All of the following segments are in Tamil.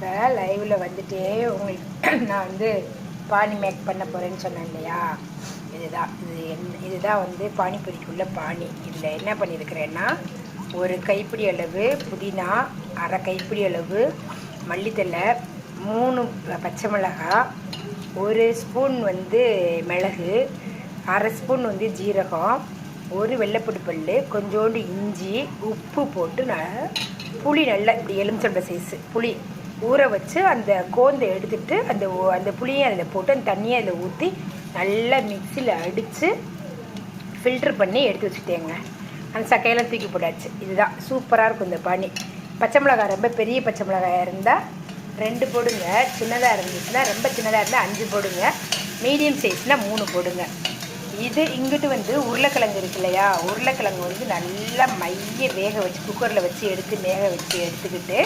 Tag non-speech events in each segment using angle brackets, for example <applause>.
இப்போ லைவில் வந்துட்டு உங்களுக்கு <clears throat> நான் வந்து பானி மேக் பண்ண போகிறேன்னு சொன்னேன் இல்லையா? இதுதான். இது என் இதுதான் வந்து பானிபூரிக்குள்ள பானி. இதில் என்ன பண்ணியிருக்கிறேன்னா ஒரு கைப்பிடி அளவு புதினா அரை கைப்பிடி அளவு மல்லித்தழை மூணு பச்சை மிளகாய் ஒரு ஸ்பூன் வந்து மிளகு அரை ஸ்பூன் வந்து ஜீரகம் ஒரு வெள்ளைப்பட்டு பல் கொஞ்சோண்டு இஞ்சி உப்பு போட்டு நான் புளி நல்லா இப்படி எலுமிச்சம்பழ சைஸு புளி ஊற வச்சு அந்த கோந்தை எடுத்துட்டு அந்த ஓ- அந்த புளியை அதில் போட்டு அந்த தண்ணியை அதில் ஊற்றி நல்லா மிக்சியில் அடித்து ஃபில்டர் பண்ணி எடுத்து வச்சுட்டேங்க அந்த சக்கையெல்லாம் தூக்கி போட்டாச்சு. இதுதான். சூப்பராக இருக்கும் இந்த பானி. பச்சை மிளகாய் ரொம்ப பெரிய பச்சை மிளகாயாக இருந்தால் ரெண்டு போடுங்க. சின்னதாக இருந்துச்சுன்னா ரொம்ப சின்னதாக இருந்தால் அஞ்சு போடுங்க. மீடியம் சைஸ்னால் மூணு போடுங்க. இது இங்கிட்டு வந்து உருளைக்கிழங்கு இருக்கு இல்லையா? உருளைக்கிழங்கு வந்து நல்லா மைய வேக வச்சு குக்கரில் வச்சு எடுத்து வேக வச்சு எடுத்துக்கிட்டு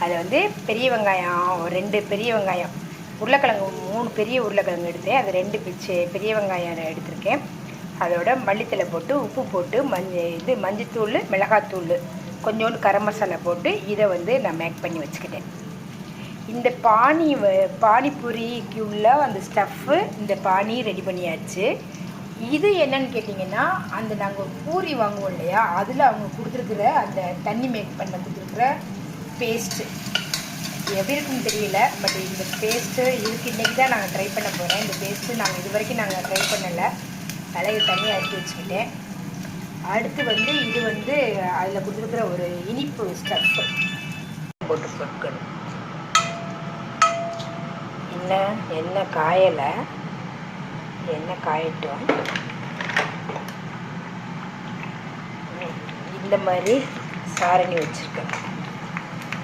அதை வந்து பெரிய வெங்காயம் ஒரு ரெண்டு பெரிய வெங்காயம் உருளைக்கிழங்கு மூணு பெரிய உருளைக்கிழங்கு எடுத்தேன் அது ரெண்டு பிச்சு பெரிய வெங்காயம் எடுத்திருக்கேன். அதோட மல்லித்தலை போட்டு உப்பு போட்டு மஞ்சள் இது மஞ்சத்தூள் மிளகாத்தூள் கொஞ்சோண்டு கரம் மசாலா போட்டு இதை வந்து நான் மேக் பண்ணி வச்சுக்கிட்டேன். இந்த பானி வ- பானிபூரிக்கு உள்ள அந்த ஸ்டஃப்பு இந்த பானி ரெடி பண்ணியாச்சு. இது என்னன்னு கேட்டிங்கன்னா அந்த நாங்கள் பூரி வாங்குவோம் இல்லையா அதில் அவங்க கொடுத்துருக்குற அந்த தண்ணி மேக் பண்ண கொடுத்துருக்குற பேஸ்ட்டு எப்படி இருக்குன்னு தெரியல பட் இந்த பேஸ்ட்டு இதுக்கு இன்றைக்கி தான் நாங்கள் ட்ரை பண்ண போகிறேன் இந்த பேஸ்ட்டு நாங்கள் இது வரைக்கும் நாங்கள் ட்ரை பண்ணலை. அழகு தண்ணி அரைச்சி வச்சுக்கிட்டேன். அடுத்து வந்து இது வந்து அதில் கொடுத்துருக்குற ஒரு இனிப்பு ஸ்டஃப்பு போட்டு பொருட்கள் எண்ணெய் எண்ணெய் காயலை? எண்ணெய் காயட்டும்? இந்த மாதிரி சாரணி வச்சுருக்கேன்.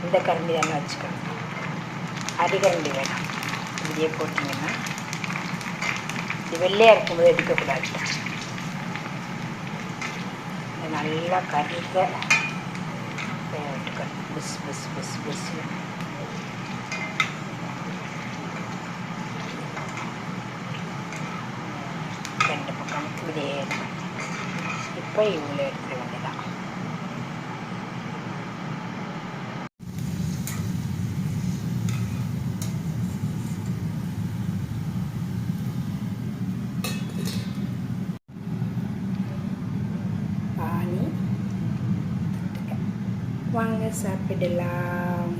இந்த கரண்டி தானே வச்சுக்கணும். அடிகரண்டி வேணாம். இப்படியே போட்டிங்கன்னா இது வெள்ளையாக இருக்கும்போது எடுக்கக்கூடாது இதை நல்லா கருக வேக விட்டுக்கணும் பிஸ் பிஸ் பிஸ் பிஸ். ரெண்டு பக்கம் இப்படியே இருக்கும் இப்போ இவ்வளோ எடுத்துட வாங்க சாப்பிடலாம்